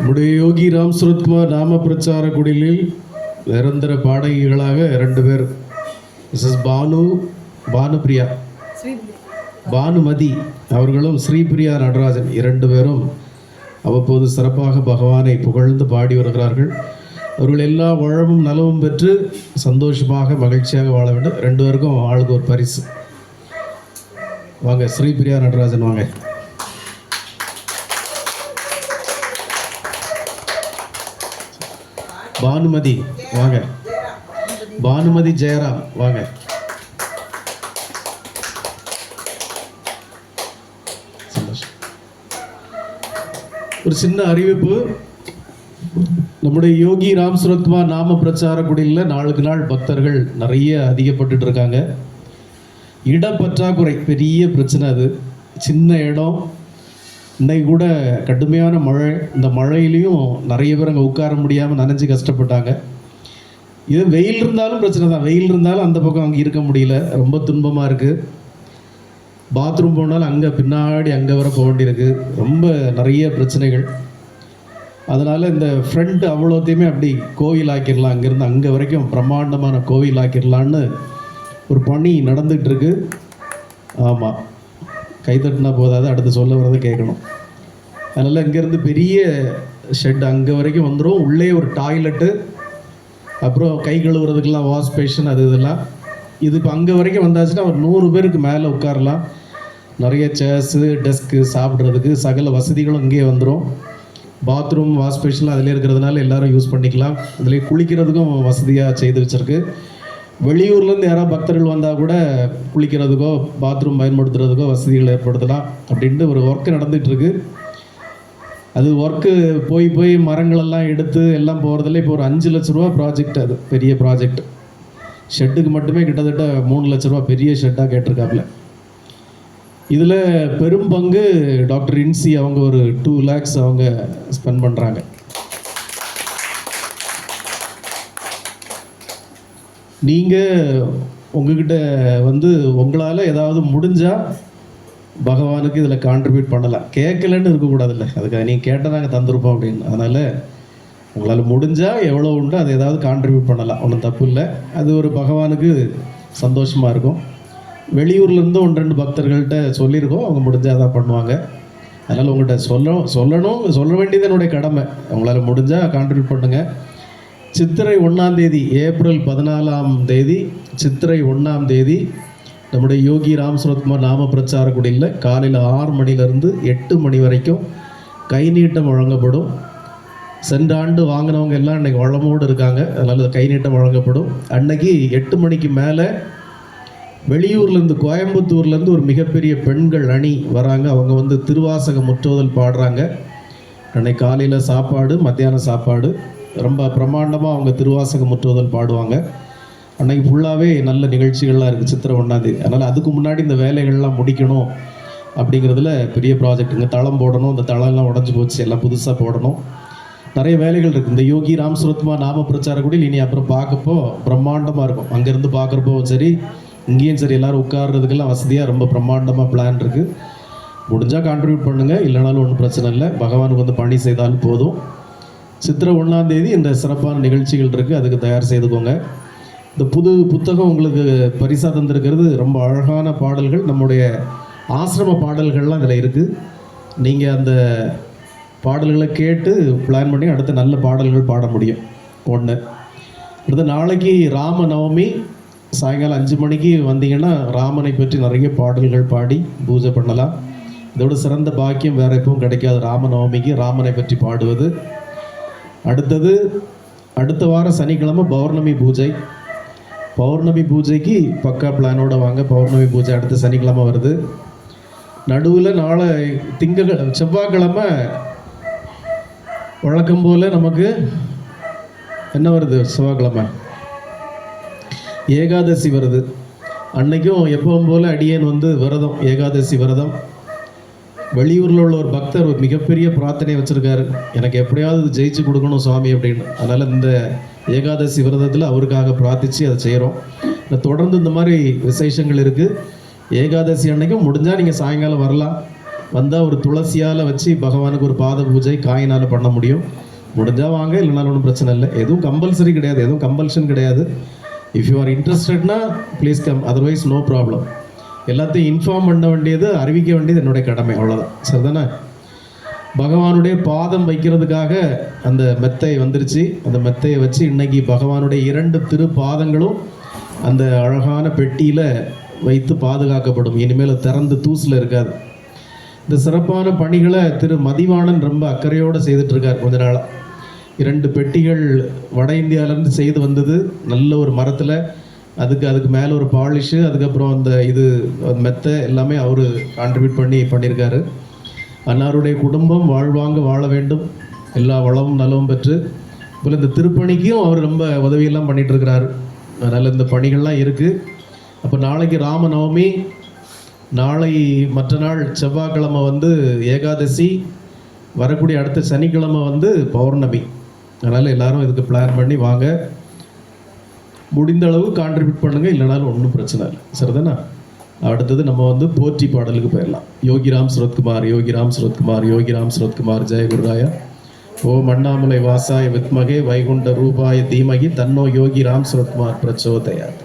நம்முடைய யோகி ராம் சுரத்குமார் நாம பிரச்சார குடிலில் நிரந்தர பாடகிகளாக இரண்டு பேர். மிஸ்எஸ் பானு பானுபிரியா. பானுமதி அவர்களும் ஸ்ரீபிரியா நடராஜன் இரண்டு பேரும் அவ்வப்போது சிறப்பாக பகவானை புகழ்ந்து பாடி வருகிறார்கள். அவர்கள் எல்லா வளமும் நலமும் பெற்று சந்தோஷமாக மகிழ்ச்சியாக வாழ வேண்டும். ரெண்டு பேருக்கும் ஆளுக்கு ஒரு பரிசு. வாங்க ஸ்ரீபிரியா நடராஜன் வாங்க. பானுமதி வாங்க. பானுமதி ஜெயராம் வாங்க. ஒரு சின்ன அறிவிப்பு. நம்முடைய யோகி ராம் சுரத்மா நாம பிரச்சார குடியில் நாளுக்கு நாள் பக்தர்கள் நிறைய அதிகப்பட்டுட்டு இருக்காங்க. இடப்பற்றாக்குறை பெரிய பிரச்சனை அது. சின்ன இடம் இன்னைக்கு கூட கடுமையான மழை இந்த மழையிலையும் நிறைய பேர் அங்கே உட்கார முடியாமல் நனைஞ்சு கஷ்டப்பட்டாங்க. இது வெயில் இருந்தாலும் பிரச்சனை தான். வெயில் இருந்தாலும் அந்த பக்கம் அங்கே இருக்க முடியல. ரொம்ப துன்பமாக இருக்குது பாத்ரூம் போனாலும் அங்கே பின்னாடி அங்கே வர போக வேண்டியிருக்கு. ரொம்ப நிறைய பிரச்சனைகள். அதனால் இந்த ஃப்ரண்ட் அவ்வளோத்தையுமே அப்படி கோவில் ஆக்கிடலாம் அங்கேருந்து அங்கே வரைக்கும் பிரம்மாண்டமான கோவில் ஆக்கிடலான்னு ஒரு பணி நடந்துகிட்ருக்கு ஆமாம் கைத்தட்டினா போதாது அடுத்து சொல்ல வரதை கேட்கணும். அதனால் இங்கேருந்து பெரிய ஷெட் அங்கே வரைக்கும் வந்துடும் உள்ளே ஒரு டாய்லெட்டு அப்புறம் கை கழுவுறதுக்கெல்லாம் வாஷ் பேஷன் அது இதெல்லாம். இது இப்போ அங்கே வரைக்கும் வந்தாச்சுன்னா ஒரு நூறு பேருக்கு மேலே உட்காரலாம். நிறைய சேர்ஸு டெஸ்க்கு சாப்பிட்றதுக்கு சகல வசதிகளும் இங்கேயே வந்துடும் பாத்ரூம் வாஷ் பேஷன்லாம் அதிலே இருக்கிறதுனால எல்லோரும் யூஸ் பண்ணிக்கலாம். அதிலே குளிக்கிறதுக்கும் வசதியாக செய்து வச்சுருக்கு. வெளியூர்லேருந்து யாராவது பக்தர்கள் வந்தால் கூட குளிக்கிறதுக்கோ பாத்ரூம் பயன்படுத்துறதுக்கோ வசதிகள் ஏற்படுத்தலாம் அப்படின்ட்டு ஒரு ஒர்க்கு நடந்துகிட்ருக்கு. அது ஒர்க்கு போய் போய் மரங்களெல்லாம் எடுத்து எல்லாம் போகிறதுல இப்போ ஒரு அஞ்சு லட்ச ரூபா ப்ராஜெக்ட் அது பெரிய ப்ராஜெக்ட் ஷெட்டுக்கு மட்டுமே கிட்டத்தட்ட மூணு லட்ச ரூபா பெரிய ஷெட்டாக கேட்டிருக்காப்புல. இதில் பெரும் பங்கு டாக்டர் இன்சி அவங்க ஒரு டூ லேக்ஸ் அவங்க ஸ்பெண்ட் பண்ணுறாங்க நீங்கள் உங்ககிட்ட வந்து உங்களால் ஏதாவது முடிஞ்சால் பகவானுக்கு இதில் கான்ட்ரிபியூட் பண்ணலாம் கேட்கலன்னு இருக்கக்கூடாதுல்ல. அதுக்காக நீங்கள் கேட்டால் நாங்கள் தந்திருப்போம் அப்படின்னு. அதனால் உங்களால் முடிஞ்சால் எவ்வளோ உண்டோ அதை ஏதாவது கான்ட்ரிபியூட் பண்ணலாம். ஒன்றும் தப்பு இல்லை. அது ஒரு பகவானுக்கு சந்தோஷமாக இருக்கும். வெளியூர்லேருந்து ஒன்று ரெண்டு பக்தர்கள்ட்ட சொல்லியிருக்கோம். அவங்க முடிஞ்சால் தான் பண்ணுவாங்க. அதனால் உங்கள்கிட்ட சொல்ல சொல்லணும் சொல்ல வேண்டியது என்னுடைய கடமை. உங்களால் முடிஞ்சால் கான்ட்ரிபியூட் பண்ணுங்கள் சித்திரை ஒன்றாம் தேதி ஏப்ரல் பதினாலாம் தேதி சித்திரை ஒன்றாம் தேதி நம்முடைய யோகி ராம் சுரத்குமார் நாம பிரச்சார குடியில் காலையில் ஆறு மணிலேருந்து எட்டு மணி வரைக்கும் கை நீட்டம் வழங்கப்படும். சென்ற ஆண்டு வாங்கினவங்க எல்லாம் இன்றைக்கி வளமோடு இருக்காங்க. அதனால் கை நீட்டம் வழங்கப்படும். அன்னைக்கு எட்டு மணிக்கு மேலே வெளியூர்லேருந்து கோயம்புத்தூர்லேருந்து ஒரு மிகப்பெரிய பெண்கள் அணி வராங்க. அவங்க வந்து திருவாசக முற்றோதல் பாடுறாங்க. அன்னைக்கு காலையில் சாப்பாடு மத்தியானம் சாப்பாடு. ரொம்ப பிரம்மாண்டமாக அவங்க திருவாசக முற்றுவதல் பாடுவாங்க. அன்னைக்கு ஃபுல்லாகவே நல்ல நிகழ்ச்சிகள்லாம் இருக்குது சித்திரை ஒன்றாந்தேதி அதனால் அதுக்கு முன்னாடி இந்த வேலைகள்லாம் முடிக்கணும் அப்படிங்கிறதுல பெரிய ப்ராஜெக்ட் இங்கே தளம் போடணும் இந்த தளம்லாம் உடஞ்சி போச்சு எல்லாம் புதுசாக போடணும். நிறைய வேலைகள் இருக்குது இந்த யோகி ராம் சுரத்மா நாம பிரச்சார கூட இனி அப்புறம் பார்க்கப்போ பிரம்மாண்டமாக இருக்கும். அங்கேருந்து பார்க்குறப்போ சரி இங்கேயும் சரி எல்லோரும் உட்கார்றதுக்கெல்லாம் வசதியாக ரொம்ப பிரம்மாண்டமாக பிளான் இருக்குது முடிஞ்சால் கான்ட்ரிபியூட் பண்ணுங்கள் இல்லைனாலும் ஒன்றும் பிரச்சனை இல்லை. பகவானுக்கு வந்து பணி செய்தாலும் போதும். சித்திரை ஒன்றாம் தேதி இந்த சிறப்பான நிகழ்ச்சிகள் இருக்குது அதுக்கு தயார் செய்துக்கோங்க. இந்த புது புத்தகம் உங்களுக்கு பரிசாக தந்திருக்கிறது. ரொம்ப அழகான பாடல்கள். நம்முடைய ஆசிரம பாடல்கள்லாம் இதில் இருக்குது நீங்கள் அந்த பாடல்களை கேட்டு பிளான் பண்ணி அடுத்த நல்ல பாடல்கள் பாட முடியும். ஒன்று அடுத்து நாளைக்கு ராம நவமி சாயங்காலம் அஞ்சு மணிக்கு வந்தீங்கன்னா ராமனை பற்றி நிறைய பாடல்கள் பாடி பூஜை பண்ணலாம். இதோட சிறந்த பாக்கியம் வேறு எப்பவும் கிடைக்காது. ராம நவமிக்கு ராமனை பற்றி பாடுவது. அடுத்தது அடுத்த வாரம் சனிக்கிழமை பௌர்ணமி பூஜை. பௌர்ணமி பூஜைக்கு பக்கா பிளானோட வாங்க பௌர்ணமி பூஜை அடுத்த சனிக்கிழமை வருது. நடுவில் நாளை திங்க செவ்வாய்க்கிழமை வழக்கம் போல் நமக்கு என்ன வருது? செவ்வாய்க்கிழமை. ஏகாதசி வருது. அன்னைக்கும் எப்பவும் போல் அடியேன் வந்து விரதம் ஏகாதசி விரதம். வெளியூரில் உள்ள ஒரு பக்தர் ஒரு மிகப்பெரிய பிரார்த்தனை வச்சுருக்காரு. எனக்கு எப்படியாவது இது ஜெயிச்சு கொடுக்கணும் சுவாமி அப்படின்னு. அதனால் இந்த ஏகாதசி விரதத்தில் அவருக்காக பிரார்த்தித்து அதை செய்கிறோம் தொடர்ந்து இந்த மாதிரி விசேஷங்கள் இருக்குது ஏகாதசி அன்னைக்கும் முடிஞ்சால் நீங்கள் சாயங்காலம் வரலாம். வந்தால் ஒரு துளசியால் வச்சு பகவானுக்கு ஒரு பாத பூஜை காயினால் பண்ண முடியும். முடிஞ்சால் வாங்க இல்லைனாலும் ஒன்றும் பிரச்சனை இல்லை. எதுவும் கம்பல்சரி கிடையாது. எதுவும் கம்பல்ஷன் கிடையாது. If you are இன்ட்ரெஸ்டட்னா please come otherwise no problem எல்லாத்தையும் இன்ஃபார்ம் பண்ண வேண்டியது அறிவிக்க வேண்டியது என்னுடைய கடமை. அவ்வளோதான் சரிதானே? பகவானுடைய பாதம் வைக்கிறதுக்காக அந்த மெத்தை வந்துருச்சு. அந்த மெத்தையை வச்சு இன்னைக்கு பகவானுடைய இரண்டு திரு பாதங்களும் அந்த அழகான பெட்டியில் வைத்து பாதுகாக்கப்படும். இனிமேல் திறந்து தூசில் இருக்காது. இந்த சிறப்பான பணிகளை திரு மதிவாணன் ரொம்ப அக்கறையோடு செய்துட்ருக்கார் கொஞ்ச நாளாக இரண்டு பெட்டிகள் வட இந்தியாவிலேருந்து செய்து வந்தது. நல்ல ஒரு மரத்தில் அதுக்கு அதுக்கு மேலே ஒரு பாலிஷு அதுக்கப்புறம் அந்த இது மெத்தை எல்லாமே அவர் கான்ட்ரிபியூட் பண்ணி பண்ணியிருக்காரு அன்னாருடைய குடும்பம் வாழ்வாங்க வாழ வேண்டும். எல்லா வளமும் நலமும் பெற்று இப்போ இந்த திருப்பணிக்கும் அவர் ரொம்ப உதவியெல்லாம் பண்ணிகிட்ருக்கிறாரு அதனால் இந்த பணிகள்லாம் இருக்குது அப்போ நாளைக்கு ராமநவமி நாளை மற்ற நாள் செவ்வாய்க்கிழமை வந்து ஏகாதசி வரக்கூடிய அடுத்த சனிக்கிழமை வந்து பௌர்ணமி. அதனால் எல்லாரும் இதுக்கு பிளான் பண்ணி வாங்க. முடிந்த அளவு கான்ட்ரிபியூட் பண்ணுங்கள் இல்லைனாலும் ஒன்றும் பிரச்சனை இல்லை. சரிதானே? அடுத்தது நம்ம வந்து போற்றி பாடலுக்கு போயிடலாம். யோகிராம் சுரத்குமார் யோகிராம் சுரத்குமார் யோகிராம் சுரத்குமார் ஜெய குருராயா. ஓம் அண்ணாமலை வாசாய வித்மகே வைகுண்ட ரூபாய தீமகி தன்னோ யோகி ராம் சுரத்குமார் பிரச்சோதயாத்.